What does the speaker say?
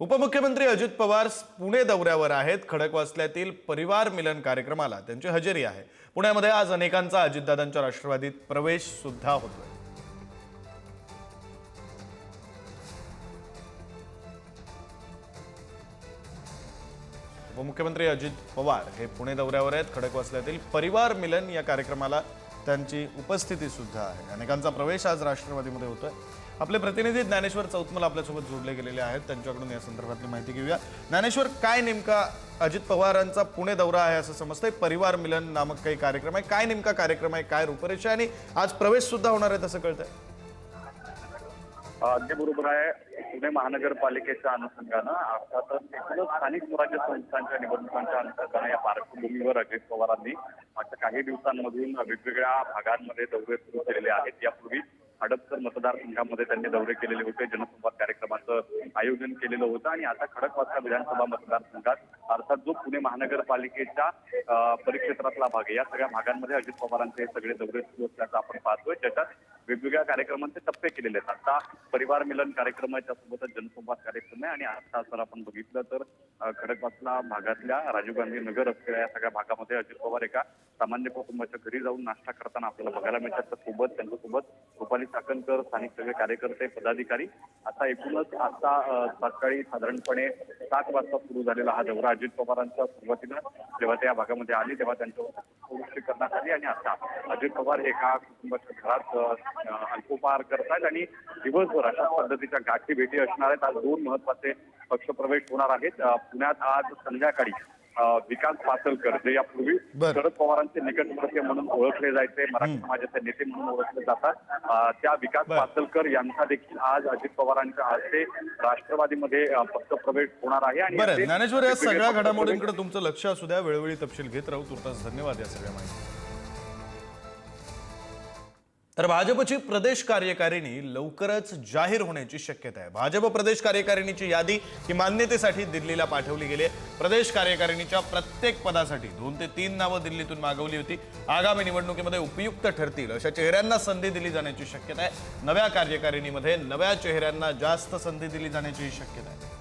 उपमुख्यमंत्री अजित पवार पुणे दौऱ्यावर आहेत. खडकवासल्यातील परिवार मिलन कार्यक्रमाला त्यांची हजेरी आहे. पुण्यामध्ये आज अनेकांचा अजितदादांच्या राष्ट्रवादीत प्रवेश सुद्धा होतोय. उपमुख्यमंत्री अजित पवार हे पुणे दौऱ्यावर आहेत. खडकवासल्यातील परिवार मिलन या कार्यक्रमाला त्यांची उपस्थितीसुद्धा आहे. अनेकांचा प्रवेश आज राष्ट्रवादीमध्ये होतोय. आपले प्रतिनिधी ज्ञानेश्वर चौतमल आपल्यासोबत जोडले गेलेले आहेत. त्यांच्याकडून या संदर्भातली माहिती घेऊया. ज्ञानेश्वर काय नेमका अजित पवारांचा पुणे दौरा आहे असं समजतंय? परिवार मिलन नामक काही कार्यक्रम आहे. काय नेमका कार्यक्रम आहे? काय रूपरेषा आणि आज प्रवेश सुद्धा होणार आहे तसं कळतंय. अगदी बरोबर आहे. पुणे महानगरपालिकेच्या अनुषंगानं अर्थातच एकूणच स्थानिक स्वराज्य संस्थांच्या निवडणुकांच्या अनुषंगानं या पार्श्वभूमीवर अजित पवारांनी मागच्या काही दिवसांमधून वेगवेगळ्या भागांमध्ये दौरे सुरू केलेले आहेत. यापूर्वी हडपसर मतदारसंघामध्ये त्यांनी दौरे केलेले होते. जनसंवाद कार्यक्रमाचं आयोजन केलेलं होतं आणि आता खडकवासला विधानसभा मतदारसंघात अर्थात जो पुणे महानगरपालिकेच्या परिक्षेत्रातला भाग आहे या सगळ्या भागांमध्ये अजित पवारांचे हे सगळे दौरे सुरू असल्याचं आपण पाहतोय. त्याच्यात वेगवेगळ्या कार्यक्रमांचे टप्पे केलेले आहेत. आता परिवार मिलन कार्यक्रम आहे त्यासोबतच जनसंवाद कार्यक्रम आहे आणि आता जर आपण बघितलं तर खडकवासला भागातल्या राजीव गांधी नगर असलेल्या या सगळ्या भागामध्ये अजित पवार एका सामान्य कुटुंबाच्या घरी जाऊन नाश्ता करताना आपल्याला बघायला मिळतात. तर सोबत त्यांच्यासोबत रुपाली चाकणकर स्थानिक सगळे कार्यकर्ते पदाधिकारी. आता एकूणच आता सकाळी साधारणपणे सात वाजता सुरू झालेला हा दौरा अजित पवारांच्या सुरुवातीला. जेव्हा ते या भागामध्ये आले तेव्हा त्यांच्यावर पुष्टी करण्यात आली आणि आता अजित पवार हे एका कुटुंबाच्या घरात अं, अल्पोपहार करतात आणि दिवसभर अशा पद्धतीच्या गाठी भेटी असणार आहेत. आज दोन महत्त्वाचे पक्षप्रवेश होणार आहेत. पुण्यात आज संध्याकाळी विकास पातळकर जे यापूर्वी. शरद पवारांचे निकटवर्तीय म्हणून ओळखले जायचे मराठी समाजाचे नेते म्हणून ओळखले जातात. त्या विकास. पातळकर यांचा देखील आज अजित पवारांच्या हस्ते राष्ट्रवादीमध्ये अं, पक्षप्रवेश होणार आहे आणि ज्ञानेश्वर या सगळ्या घडामोडींकडे तुमचं लक्ष असू द्या. वेळोवेळी तपशील घेत राहू. तुर्तास धन्यवाद या सगळ्या माहिती. तर भाजपची प्रदेश कार्यकारिणी लवकरच जाहीर होण्याची शक्यता आहे. भाजप प्रदेश कार्यकारिणीची यादी ही मान्यतेसाठी दिल्लीला पाठवली गेली आहे. प्रदेश कार्यकारिणीच्या प्रत्येक पदासाठी दोन ते तीन नावं दिल्लीतून मागवली होती. आगामी निवडणुकीमध्ये उपयुक्त ठरतील अशा चेहऱ्यांना संधी दिली जाण्याची शक्यता आहे. नव्या कार्यकारिणीमध्ये नव्या चेहऱ्यांना जास्त संधी दिली जाण्याची शक्यता आहे.